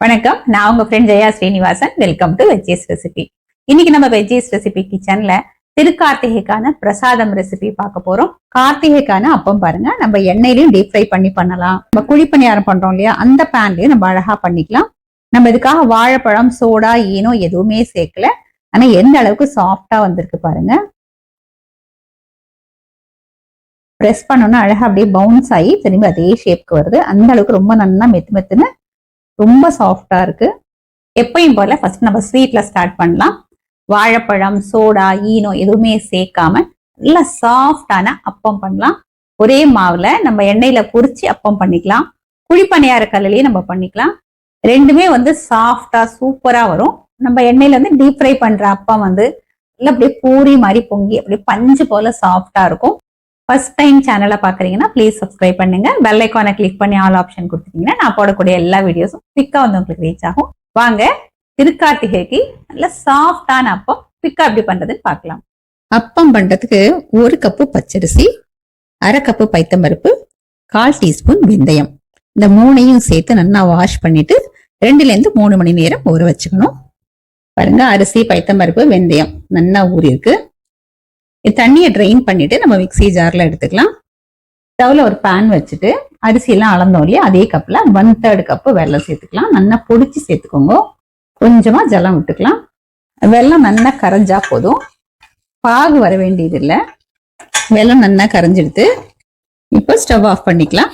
வணக்கம். நான் உங்க friend Jaya Srinivasan. Welcome to veggies recipe இன்னைக்கு நம்ம வெஜ்ஜீஸ் ரெசிபி கிச்சன்ல திருக்கார்த்திகைக்கான பிரசாதம் ரெசிபி பார்க்க போறோம். கார்த்திகைக்கான அப்பம் பாருங்க. நம்ம எண்ணெயிலையும் டீப் ஃப்ரை பண்ணி பண்ணலாம். நம்ம குழிப்பணியாரம் பண்றோம் இல்லையா? அந்த பேன்லயும் நம்ம அழகா பண்ணிக்கலாம். நம்ம இதுக்காக வாழைப்பழம் சோடா ஈனோ எதுவுமே சேர்க்கல. ஆனா எந்த அளவுக்கு சாஃப்டா வந்திருக்கு பாருங்க. ப்ரெஸ் பண்ணோன்னா அழகா அப்படியே பவுன்ஸ் ஆகி திரும்பி அதே ஷேப்க்கு வருது. அந்த அளவுக்கு ரொம்ப நல்லா மெத்து மெத்துன்னு ரொம்ப சாஃப்டா இருக்கு. எப்பயும் போல ஃபர்ஸ்ட் நம்ம ஸ்வீட்ல ஸ்டார்ட் பண்ணலாம். வாழைப்பழம் சோடா ஈனோ எதுவுமே சேர்க்காம நல்லா சாஃப்டான அப்பம் பண்ணலாம். ஒரே மாவுல நம்ம எண்ணெயில பொறிச்சு அப்பம் பண்ணிக்கலாம். குழிப்பணியார கல்லுலயே நம்ம பண்ணிக்கலாம். ரெண்டுமே வந்து சாஃப்டா சூப்பரா வரும். நம்ம எண்ணெயில வந்து டீப் ஃப்ரை பண்ற அப்பம் வந்து நல்லா அப்படியே பூரி மாதிரி பொங்கி அப்படியே பஞ்சு போல சாஃப்டா இருக்கும். ஃபர்ஸ்ட் டைம் சேனலை பாக்குறீங்கன்னா ப்ளீஸ் சப்ஸ்கிரைப் பண்ணுங்க. பெல் ஐக்கானை கிளிக் பண்ணி ஆல் ஆப்ஷன் கொடுத்துட்டீங்கன்னா நான் போடக்கூடிய எல்லா வீடியோஸும் குவிக்கா வந்து உங்களுக்கு ரீச் ஆகும். வாங்க திருக்கார்த்திகைக்கு நல்ல சாஃப்டான அப்பம் குவிக்கா எப்படி பண்றதுன்னு பார்க்கலாம். அப்பம் பண்றதுக்கு ஒரு கப்பு பச்சரிசி அரை கப்பு பைத்தம்பருப்பு கால் டீஸ்பூன் வெந்தயம். இந்த மூணையும் சேர்த்து நல்லா வாஷ் பண்ணிட்டு ரெண்டுலேருந்து மூணு மணி நேரம் ஊற வச்சுக்கணும். பாருங்க அரிசி பைத்தம்பருப்பு வெந்தயம் நல்லா ஊறியிருக்கு. தண்ணியை ட்ரெயின் பண்ணிட்டு நம்ம மிக்ஸி ஜாரில் எடுத்துக்கலாம். ஸ்டவ்ல ஒரு பேன் வச்சுட்டு அரிசியெல்லாம் அளந்தோம் இல்லையா அதே கப்பில் ஒன் தேர்ட் கப்பு வெள்ளம் சேர்த்துக்கலாம். நல்லா பொடிச்சு சேர்த்துக்கோங்க. கொஞ்சமாக ஜலம் விட்டுக்கலாம். வெள்ளம் நல்லா கரைஞ்சா போதும். பாகு வர வேண்டியது இல்லை. வெள்ளம் நல்லா கரைஞ்சிடுது இப்போ ஸ்டவ் ஆஃப் பண்ணிக்கலாம்.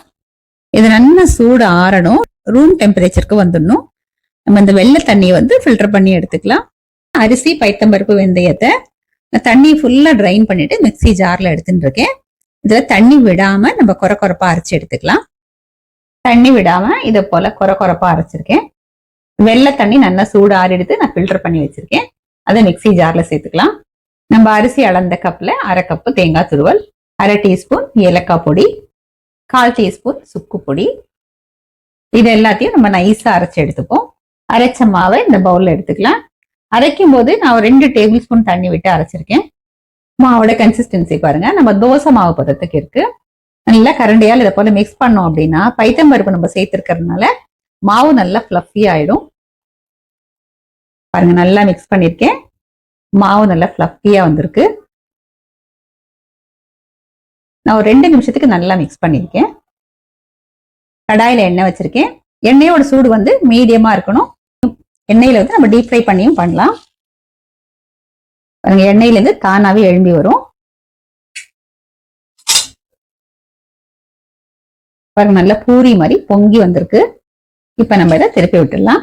இது நல்லா சூடு ஆறணும். ரூம் டெம்பரேச்சருக்கு வந்துடணும். நம்ம இந்த வெள்ளை தண்ணியை வந்து ஃபில்டர் பண்ணி எடுத்துக்கலாம். அரிசி பைத்தம்பருப்பு வெந்தயத்தை நான் தண்ணி ஃபுல்லா ட்ரைன் பண்ணிட்டு மிக்ஸி ஜார்ல எடுத்துட்டு இருக்கேன். இதுல தண்ணி விடாம நம்ம குறை குறைப்பா அரைச்சு எடுத்துக்கலாம். தண்ணி விடாம இதை போல குறை குறைப்பா அரைச்சிருக்கேன். வெள்ளை தண்ணி நல்லா சூடு ஆறிடுத்து நான் ஃபில்டர் பண்ணி வச்சிருக்கேன். அதை மிக்ஸி ஜார்ல சேர்த்துக்கலாம். நம்ம அரிசி அளந்த கப்ல அரை கப்பு தேங்காய் துருவல் அரை டீஸ்பூன் ஏலக்காய் பொடி கால் டீஸ்பூன் சுக்கு பொடி. இது எல்லாத்தையும் நம்ம நைஸா அரைச்சு எடுத்துப்போம். அரைச்ச மாவை இந்த பவுல்ல எடுத்துக்கலாம். அரைக்கும் போது நான் ஒரு ரெண்டு டேபிள் ஸ்பூன் தண்ணி விட்டு அரைச்சிருக்கேன். மாவோட கன்சிஸ்டன்சி பாருங்க. நம்ம தோசை மாவு பதத்துக்கு இருக்கு. நல்லா கரண்டியால் இதை போல மிக்ஸ் பண்ணோம் அப்படின்னா பைத்தம்பருப்பு நம்ம சேர்த்துருக்கறதுனால மாவு நல்லா ஃப்ளஃபி ஆயிடும். பாருங்க நல்லா மிக்ஸ் பண்ணிருக்கேன். மாவு நல்லா ஃப்ளஃபியா வந்திருக்கு. நான் ஒரு ரெண்டு நிமிஷத்துக்கு நல்லா மிக்ஸ் பண்ணியிருக்கேன் கடாயில எண்ணெய் வச்சிருக்கேன். எண்ணெயோட சூடு வந்து மீடியமா இருக்கணும். எண்ணெயில் வந்து நம்ம டீப் ஃப்ரை பண்ணியும் பண்ணலாம். பாருங்க எண்ணெயிலேருந்து இருந்து தானாவே எழும்பி வரும். பாருங்க நல்லா பூரி மாதிரி பொங்கி வந்திருக்கு. இப்ப நம்ம இதை திருப்பி விட்டுடலாம்.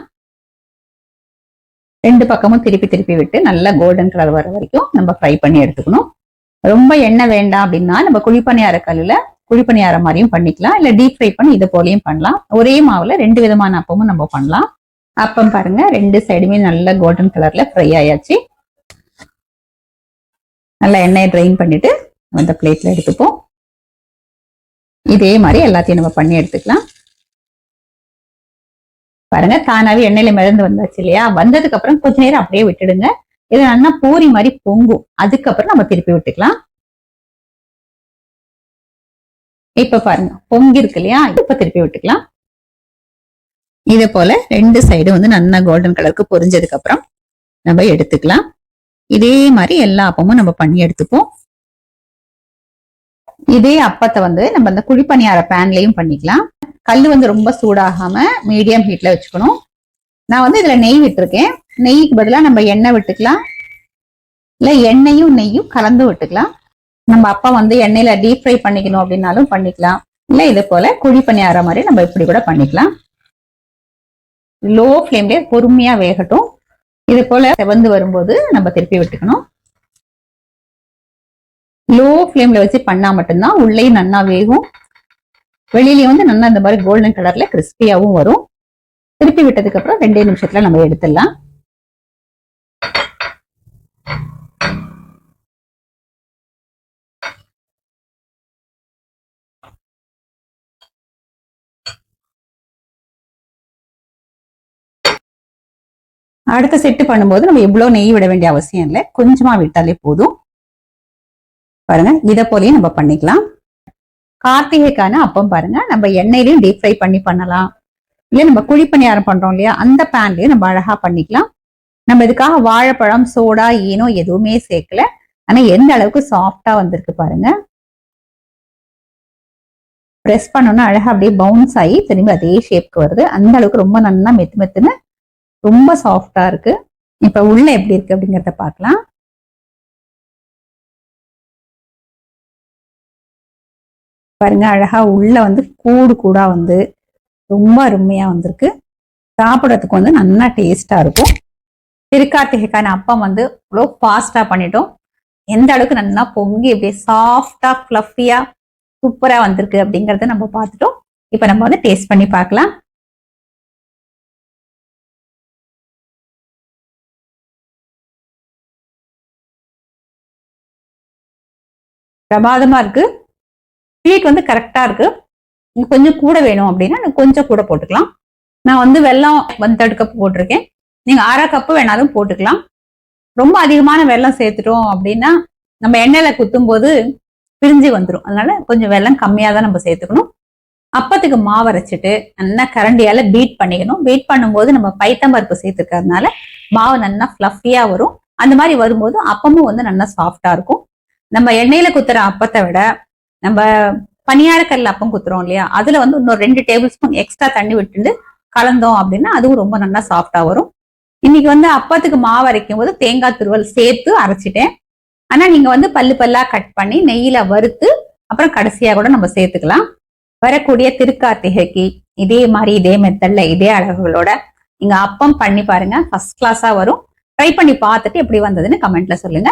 ரெண்டு பக்கமும் திருப்பி திருப்பி விட்டு நல்லா கோல்டன் கலர் வர வரைக்கும் நம்ம ஃப்ரை பண்ணி எடுத்துக்கணும். ரொம்ப எண்ணெய் வேண்டாம் அப்படின்னா நம்ம குழிப்பணியார கல்லுல குழிப்பணியார மாதிரியும் பண்ணிக்கலாம். இல்ல டீப் ஃப்ரை பண்ணி இது போலையும் பண்ணலாம். ஒரே மாவுல ரெண்டு விதமான அப்பமும் நம்ம பண்ணலாம். அப்பம் பாருங்க. ரெண்டு சைடுமே நல்ல கோல்டன் கலர்ல ஃப்ரை ஆயாச்சு. நல்லா எண்ணெயை ட்ரைன் பண்ணிட்டு அந்த பிளேட்ல எடுத்துப்போம். இதே மாதிரி எல்லாத்தையும் நம்ம பண்ணி எடுத்துக்கலாம். பாருங்க தானாவே எண்ணெயில மிதந்து வந்தாச்சு இல்லையா? வந்ததுக்கு அப்புறம் கொஞ்ச நேரம் அப்படியே விட்டுடுங்க. இது நல்லா பூரி மாதிரி பொங்கும். அதுக்கப்புறம் நம்ம திருப்பி விட்டுக்கலாம். இப்ப பாருங்க பொங்கி இருக்கு இல்லையா? இப்ப திருப்பி விட்டுக்கலாம். இதே போல ரெண்டு சைடு வந்து நல்லா கோல்டன் கலருக்கு பொரிஞ்சதுக்கு அப்புறம் நம்ம எடுத்துக்கலாம். இதே மாதிரி எல்லா அப்பமும் நம்ம பண்ணி எடுத்துப்போம். இதே அப்பத்தை வந்து நம்ம அந்த குழிப்பணியார பேன்லயும் பண்ணிக்கலாம். கல் வந்து ரொம்ப சூடாகாம மீடியம் ஹீட்ல வச்சுக்கணும். நான் வந்து இதுல நெய் விட்டுருக்கேன். நெய்க்கு பதிலா நம்ம எண்ணெய் விட்டுக்கலாம். இல்ல எண்ணெயும் நெய்யும் கலந்து விட்டுக்கலாம். நம்ம அப்பா வந்து எண்ணெயில டீப் ஃப்ரை பண்ணிக்கணும் அப்படின்னாலும் பண்ணிக்கலாம். இல்ல இது போல குழி பணியார மாதிரி நம்ம இப்படி கூட பண்ணிக்கலாம். லோ ஃப்ளேம்லயே பொறுமையா வேகட்டும். இது போல செவந்து வரும்போது நம்ம திருப்பி விட்டுக்கணும். லோ ஃப்ளேம்ல வச்சு பண்ணா மட்டும்தான் உள்ளேயும் நன்னா வேகும். வெளியிலயும் வந்து நல்லா இந்த மாதிரி கோல்டன் கலர்ல கிறிஸ்பியாவும் வரும். திருப்பி விட்டதுக்கு அப்புறம் ரெண்டே நிமிஷத்துல நம்ம எடுத்துடலாம். அடுத்த செட்டு பண்ணும்போது நம்ம எவ்வளவு நெய் விட வேண்டிய அவசியம் இல்லை. கொஞ்சமா விட்டாலே போதும். பாருங்க இதை போலயும் நம்ம பண்ணிக்கலாம். கார்த்திகைக்கான அப்பம் பாருங்க. நம்ம எண்ணெயிலையும் டீப் ஃப்ரை பண்ணி பண்ணலாம். இல்ல நம்ம குழி பணியாரம் பண்றோம் இல்லையா அந்த பேன்லயும் நம்ம அழகா பண்ணிக்கலாம். நம்ம இதுக்காக வாழைப்பழம் சோடா ஈனோ எதுவுமே சேர்க்கல. ஆனா எந்த அளவுக்கு சாஃப்டா வந்திருக்கு பாருங்க. ப்ரெஸ் பண்ணோன்னா அழகா அப்படியே பவுன்ஸ் ஆகி திரும்பி அதே ஷேப்க்கு வருது. அந்த அளவுக்கு ரொம்ப நல்லா மெத்து மெத்துன்னு ரொம்ப சாஃப்டா இருக்கு. இப்ப உள்ள எப்படி இருக்கு அப்படிங்கறத பார்க்கலாம். பாருங்க அழகா உள்ள வந்து கூடு கூடா வந்து ரொம்ப அருமையா வந்திருக்கு. சாப்பிட்றதுக்கு வந்து நல்லா டேஸ்டா இருக்கும். திருக்கார்த்திகைக்கான அப்பம் வந்து இவ்வளோ ஃபாஸ்டா பண்ணிட்டோம். எந்த அளவுக்கு நல்லா பொங்கி அப்படியே சாஃப்டா ஃப்ளஃபியா சூப்பரா வந்திருக்கு அப்படிங்கறத நம்ம பார்த்துட்டோம். இப்போ நம்ம வந்து டேஸ்ட் பண்ணி பார்க்கலாம். பிரமாதமாக இருக்குது ஸ்வீட் வந்து கரெக்டாக இருக்கு. கொஞ்சம் கூட வேணும் அப்படின்னா கொஞ்சம் கூட போட்டுக்கலாம். நான் வந்து வெல்லம் வந்து தேர்ட் கப் போட்டிருக்கேன். நீங்கள் அரை கப்பு வேணாலும் போட்டுக்கலாம். ரொம்ப அதிகமான வெள்ளம் சேர்த்துட்டோம் அப்படின்னா நம்ம எண்ணெயில் குத்தும் போது பிரிஞ்சு வந்துடும் அதனால கொஞ்சம் வெள்ளம் கம்மியாக தான் நம்ம சேர்த்துக்கணும். அப்பத்துக்கு மாவு அரைச்சிட்டு நல்லா கரண்டியால பீட் பண்ணிக்கணும். பீட் பண்ணும்போது நம்ம பைத்தம்பருப்பு சேர்த்துக்கிறதுனால மாவு நல்லா ஃப்ளஃபியாக வரும். அந்த மாதிரி வரும்போது அப்பமும் வந்து நல்லா சாஃப்டாக இருக்கும். நம்ம எண்ணெயில குத்துற அப்பத்தை விட நம்ம பனியாரக்கல்ல அப்பம் குத்துறோம் இல்லையா? அதுல வந்து இன்னொரு ரெண்டு டேபிள் ஸ்பூன் எக்ஸ்ட்ரா தண்ணி விட்டுட்டு கலந்தோம் அப்படின்னா அதுவும் ரொம்ப நல்லா சாஃப்டா வரும். இன்னைக்கு வந்து அப்பத்துக்கு மாவு அரைக்கும் போது தேங்காய் துருவல் சேர்த்து அரைச்சிட்டேன். ஆனா நீங்க வந்து பல்லு பல்லா கட் பண்ணி நெய்யில வறுத்து அப்புறம் கடைசியா கூட நம்ம சேர்த்துக்கலாம். வரக்கூடிய திருக்கார்த்திகைக்கு இதே மாதிரி இதே மெத்தட்ல இதே அளவுகளோட நீங்க அப்பம் பண்ணி பாருங்க. ஃபர்ஸ்ட் கிளாஸா வரும். ட்ரை பண்ணி பார்த்துட்டு எப்படி வந்ததுன்னு கமெண்ட்ல சொல்லுங்க.